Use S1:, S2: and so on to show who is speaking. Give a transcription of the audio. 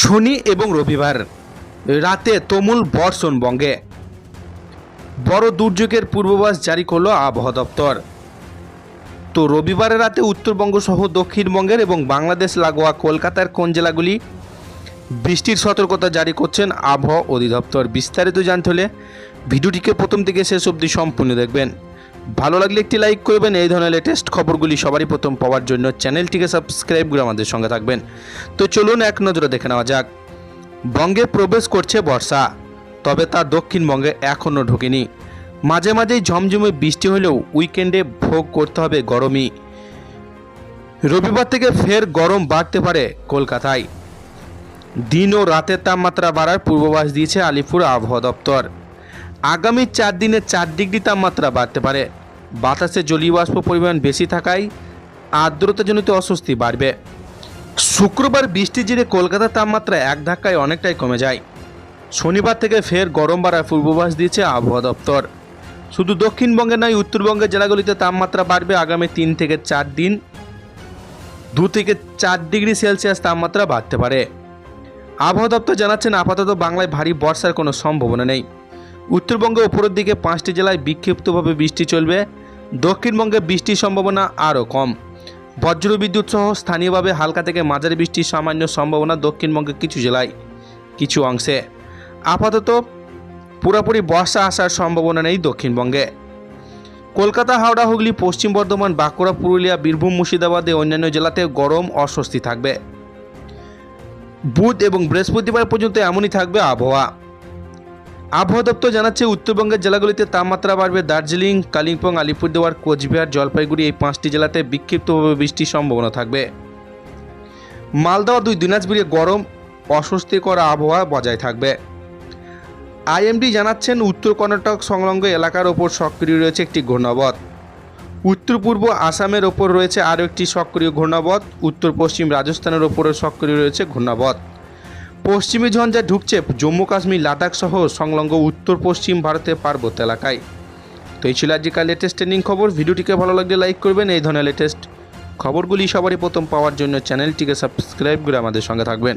S1: শনি এবং রবিবার, রাতে তুমুল বর্ষণ বঙ্গে। বড় দুর্যোগের পূর্বাভাস জারি করল আবহাওয়া দপ্তর। তো রবিবারের রাতে উত্তরবঙ্গ সহ দক্ষিণবঙ্গের এবং বাংলাদেশ, লাগোয়া, কলকাতার কোন জেলাগুলি বৃষ্টির সতর্কতা জারি করছেন আবহাওয়া অধিদপ্তর? বিস্তারিত জানতে হলে ভিডিওটিকে প্রথম থেকে শেষ অবধি সম্পূর্ণ দেখবেন। ভালো লাগলে একটি লাইক করবেন। এই ধরনের লেটেস্ট খবরগুলি সবারই প্রথম পাওয়ার জন্য চ্যানেলটিকে সাবস্ক্রাইব করে আমাদের সঙ্গে থাকবেন। তো চলুন এক নজরে দেখে নেওয়া যাক। বঙ্গে প্রবেশ করছে বর্ষা, তবে তা দক্ষিণবঙ্গে এখনও ঢোকেনি। মাঝে মাঝেই ঝমঝমে বৃষ্টি হলেও উইকেন্ডে ভোগ করতে হবে গরমই। রবিবার থেকে ফের গরম বাড়তে পারে কলকাতায়। দিন ও রাতের তাপমাত্রা বাড়ার পূর্বাভাস দিয়েছে আলিপুর আবহাওয়া দপ্তর। আগামী চার দিনে চার ডিগ্রি তাপমাত্রা বাড়তে পারে। বাতাসে জলীয় বাষ্প পরিমাণ বেশি থাকায় আর্দ্রতাজনিত অস্বস্তি বাড়বে। শুক্রবার বৃষ্টির জেরে কলকাতার তাপমাত্রা এক ধাক্কায় অনেকটাই কমে যায়। শনিবার থেকে ফের গরম বাড়ার পূর্বাভাস দিয়েছে আবহাওয়া দপ্তর। শুধু দক্ষিণবঙ্গে নয় উত্তরবঙ্গের জেলাগুলিতে তাপমাত্রা বাড়বে আগামী তিন থেকে চার দিন। দু থেকে চার ডিগ্রি সেলসিয়াস তাপমাত্রা বাড়তে পারে। আবহাওয়া দপ্তর জানাচ্ছেন, আপাতত বাংলায় ভারী বর্ষার কোনো সম্ভাবনা নেই। উত্তরবঙ্গে উপরের দিকে পাঁচটি জেলায় বিক্ষিপ্তভাবে বৃষ্টি চলবে। দক্ষিণবঙ্গে বৃষ্টির সম্ভাবনা আরও কম। বজ্র বিদ্যুৎ সহ স্থানীয়ভাবে হালকা থেকে মাঝারি বৃষ্টির সামান্য সম্ভাবনা দক্ষিণবঙ্গের কিছু জেলায়, কিছু অংশে। আপাতত পুরোপুরি বর্ষা আসার সম্ভাবনা নেই দক্ষিণবঙ্গে। কলকাতা, হাওড়া, হুগলি, পশ্চিম বর্ধমান, বাঁকুড়া, পুরুলিয়া, বীরভূম, মুর্শিদাবাদে অন্যান্য জেলাতে গরম অস্বস্তি থাকবে। বুধ এবং বৃহস্পতিবার পর্যন্ত এমনই থাকবে আবহাওয়া। আবহাওয়া দপ্তর জানাচ্ছে, উত্তরবঙ্গের জেলাগুলিতে তাপমাত্রা বাড়বে দার্জিলিং, কালিম্পং, আলিপুরদুয়ার, কোচবিহার, জলপাইগুড়ি এই পাঁচটি জেলাতে বিক্ষিপ্তভাবে বৃষ্টির সম্ভাবনা থাকবে। মালদা দুই দিনাজপুরে গরম, অস্বস্তিকর আবহাওয়া বজায় থাকবে। আইএমডি জানাচ্ছেন, উত্তর কর্ণাটক সংলগ্ন এলাকার ওপর সক্রিয় রয়েছে একটি ঘূর্ণাবত। উত্তর পূর্ব আসামের ওপর রয়েছে আরও একটি সক্রিয় ঘূর্ণাবত, উত্তর পশ্চিম রাজস্থানের ওপরও সক্রিয় রয়েছে ঘূর্ণাবত। পশ্চিমী ঝঞ্ঝা ঢুকছে জম্মু কাশ্মীর, লাদাখ সহ সংলগ্ন উত্তর পশ্চিম ভারতে পার্বত্য এলাকায়। তো এই ছিল আজকাল লেটেস্ট ট্রেন্ডিং খবর। ভিডিওটিকে ভালো লাগলে লাইক করবেন। এই ধরনের লেটেস্ট খবরগুলি সবারই প্রথম পাওয়ার জন্য চ্যানেলটিকে সাবস্ক্রাইব করে আমাদের সঙ্গে থাকবেন।